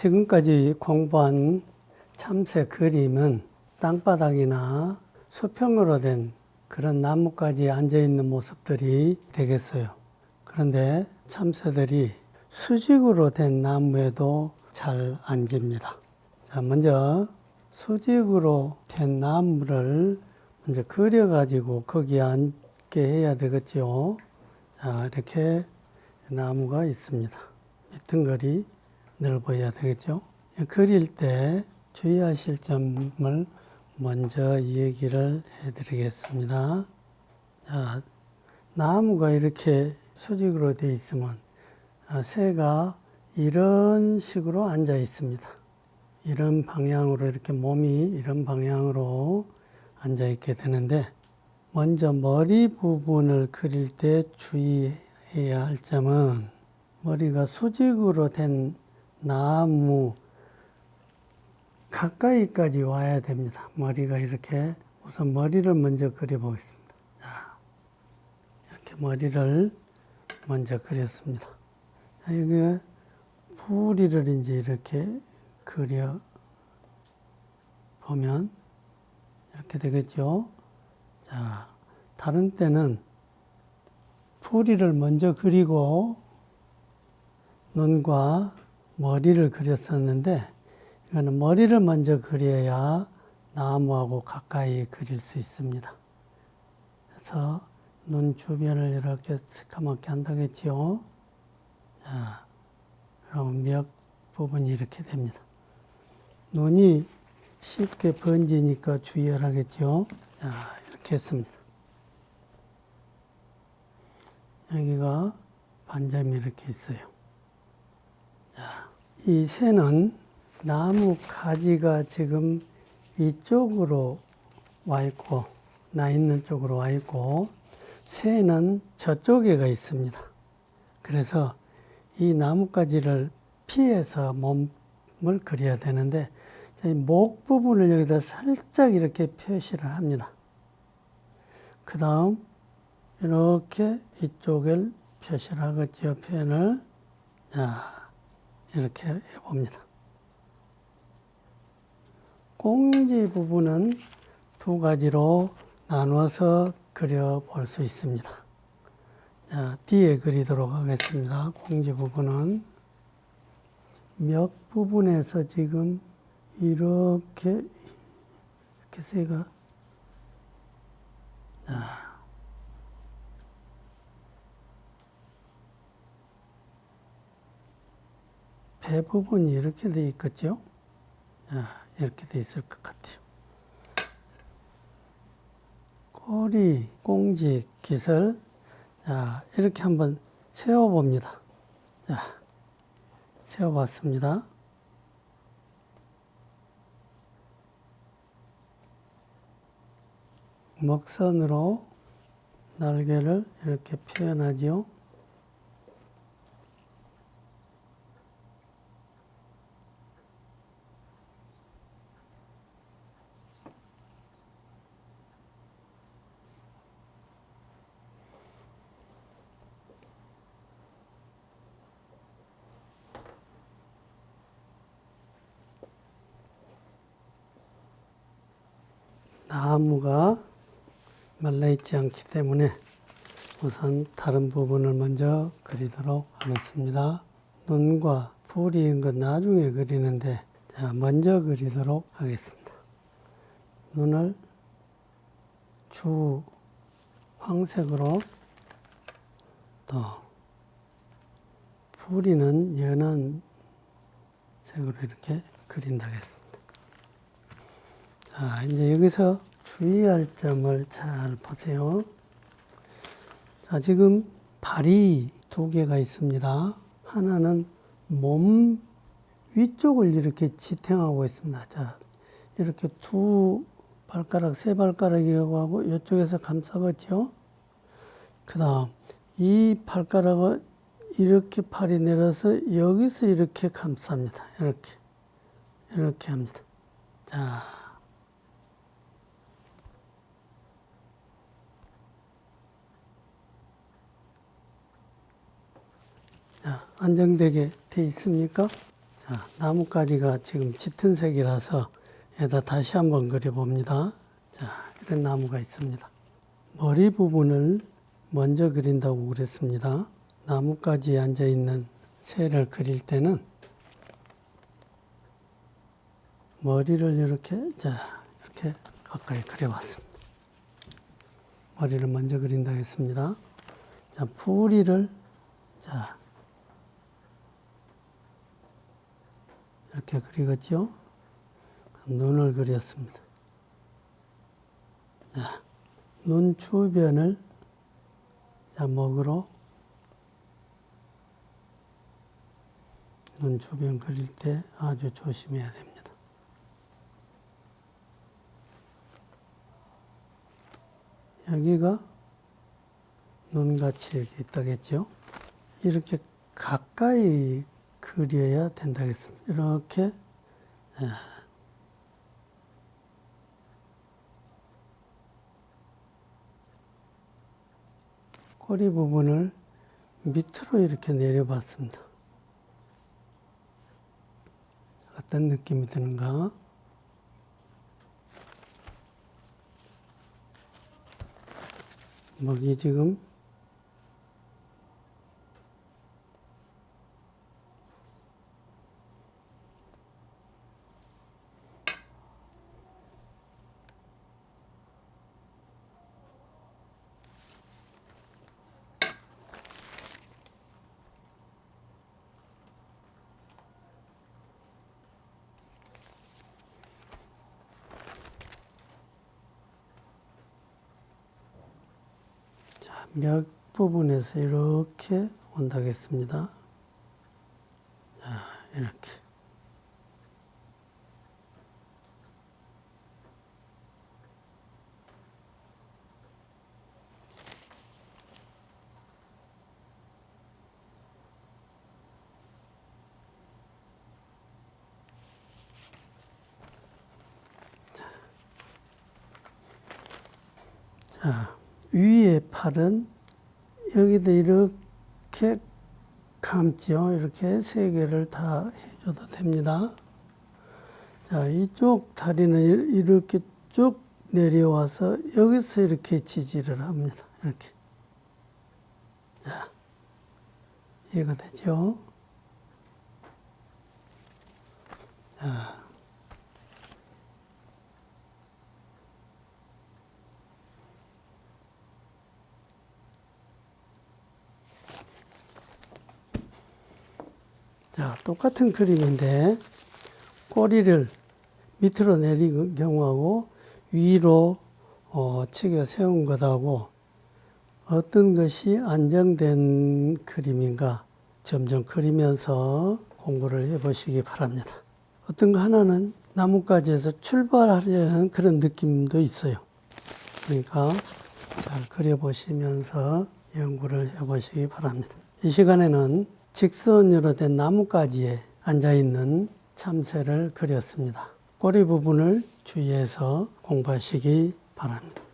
지금까지 공부한 참새 그림은 땅바닥이나 수평으로 된 그런 나무까지 앉아 있는 모습들이 되겠어요. 그런데 참새들이 수직으로 된 나무에도 잘 앉습니다. 자, 먼저 수직으로 된 나무를 먼저 그려가지고 거기에 앉게 해야 되겠죠. 자, 이렇게 나무가 있습니다. 밑둥거리 넓어야 되겠죠. 그릴 때 주의하실 점을 먼저 얘기를 해드리겠습니다. 자, 나무가 이렇게 수직으로 되어 있으면 아, 새가 이런 식으로 앉아 있습니다. 이런 방향으로 이렇게 몸이 이런 방향으로 앉아 있게 되는데 먼저 머리 부분을 그릴 때 주의해야 할 점은 머리가 수직으로 된 나무 가까이까지 와야 됩니다. 머리가 이렇게 우선 머리를 먼저 그려보겠습니다. 자, 이렇게 머리를 먼저 그렸습니다. 자, 여기 부리를 이제 이렇게 그려 보면 이렇게 되겠죠. 자, 다른 때는 풀이를 먼저 그리고 눈과 머리를 그렸었는데 이거는 머리를 먼저 그려야 나무하고 가까이 그릴 수 있습니다. 그래서 눈 주변을 이렇게 새까맣게 한다겠죠. 자, 그럼 몇 부분이 이렇게 됩니다. 눈이 쉽게 번지니까 주의하라겠죠. 자, 이렇게 했습니다. 여기가 반점이 이렇게 있어요. 자, 이 새는 나무 가지가 지금 이쪽으로 와 있고, 나 있는 쪽으로 와 있고, 새는 저쪽에 가 있습니다. 그래서 이 나뭇가지를 피해서 몸을 그려야 되는데, 이목 부분을 여기다 살짝 이렇게 표시를 합니다. 그 다음, 이렇게 이쪽을 표시를 하겠죠. 표현을. 자, 이렇게 해봅니다. 꽁지 부분은 두 가지로 나누어서 그려볼 수 있습니다. 자, 뒤에 그리도록 하겠습니다. 꽁지 부분은 몇 부분에서 지금 이렇게 이렇게 새가 배 부분이 이렇게 돼 있겠죠? 자, 이렇게 돼 있을 것 같아요. 꼬리, 꽁지, 기슬, 자, 이렇게 한번 세워봅니다. 자, 세워봤습니다. 먹선으로 날개를 이렇게 표현하죠. 나무가 말라 있지 않기 때문에 우선 다른 부분을 먼저 그리도록 하겠습니다. 눈과 풀이 건 나중에 그리는데 자 먼저 그리도록 하겠습니다. 눈을 주 황색으로 또 풀이는 연한 색으로 이렇게 그린다겠습니다. 자, 이제 여기서 주의할 점을 잘 보세요. 자, 지금 발이 두 개가 있습니다. 하나는 몸 위쪽을 이렇게 지탱하고 있습니다. 자, 이렇게 두 발가락, 세 발가락이라고 하고 이쪽에서 감싸겠죠. 그 다음, 이 발가락을 이렇게 팔이 내려서 여기서 이렇게 감쌉니다. 이렇게. 이렇게 합니다. 자. 자, 안정되게 돼 있습니까? 자, 자, 나뭇가지가 지금 짙은 색이라서 여기다 다시 한번 그려봅니다. 자, 이런 나무가 있습니다. 머리 부분을 먼저 그린다고 그랬습니다. 나뭇가지에 앉아 있는 새를 그릴 때는 머리를 이렇게 자 이렇게 가까이 그려봤습니다. 머리를 먼저 그린다 했습니다. 자 뿌리를 자 이렇게 그리겠죠. 눈을 그렸습니다. 자, 눈 주변을 자 먹으로 눈 주변 그릴 때 아주 조심해야 됩니다. 여기가 눈같이 이렇게 있다겠죠. 이렇게 가까이 그려야 된다겠습니다. 이렇게 예. 꼬리 부분을 밑으로 이렇게 내려봤습니다. 어떤 느낌이 드는가? 먹이 지금 몇 부분에서 이렇게 온다겠습니다. 자, 이렇게. 자, 위에 팔은 여기도 이렇게 감죠. 이렇게 세 개를 다 해줘도 됩니다. 자, 이쪽 다리는 이렇게 쭉 내려와서 여기서 이렇게 지지를 합니다. 이렇게. 자, 이해가 되죠? 자. 자, 똑같은 그림인데 꼬리를 밑으로 내린 경우하고 위로 어, 치겨 세운 것하고 어떤 것이 안정된 그림인가 점점 그리면서 공부를 해보시기 바랍니다. 어떤 거 하나는 나뭇가지에서 출발하려는 그런 느낌도 있어요. 그러니까 잘 그려보시면서 연구를 해보시기 바랍니다. 이 시간에는 직선으로 된 나뭇가지에 앉아 있는 참새를 그렸습니다. 꼬리 부분을 주의해서 공부하시기 바랍니다.